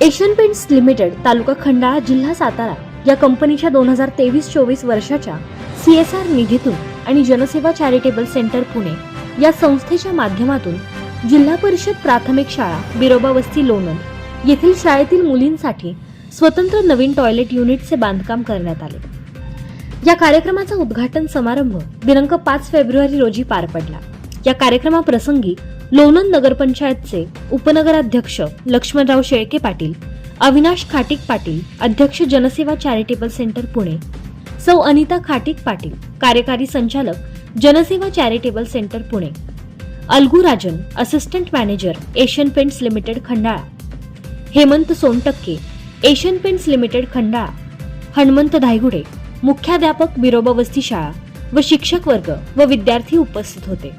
Asian Paints Limited taluka Khandala जिल्हा सातारा या कंपनीच्या दोन हजार तेवीस चोवीस वर्षाच्या सी एस आर निधीतून आणि जनसेवा चॅरिटेबल सेंटर पुणे या संस्थेच्या माध्यमातून जिल्हा परिषद प्राथमिक शाळा बिरोबा वस्ती लोणंद येथील शाळेतील मुलींसाठी स्वतंत्र नवीन टॉयलेट युनिटचे बांधकाम करण्यात आले. या कार्यक्रमाचा उद्घाटन समारंभ दिनांक पाच फेब्रुवारी रोजी पार पडला. या कार्यक्रमाप्रसंगी लोणंद नगरपंचायतचे उपनगराध्यक्ष लक्ष्मणराव शेळके पाटील अविनाश खाटीक पाटील अध्यक्ष जनसेवा चॅरिटेबल सेंटर पुणे सौ अनिता खाटीक पाटील कार्यकारी संचालक Janseva charitable centre Pune Alagu Rajan assistant manager Asian Paints Limited Khandala Hemant Sontakke Asian Paints Limited Khandala Hanumant Dhaygude मुख्याध्यापक बिरोबा वस्ती शाळा व शिक्षक वर्ग व विद्यार्थी उपस्थित होते.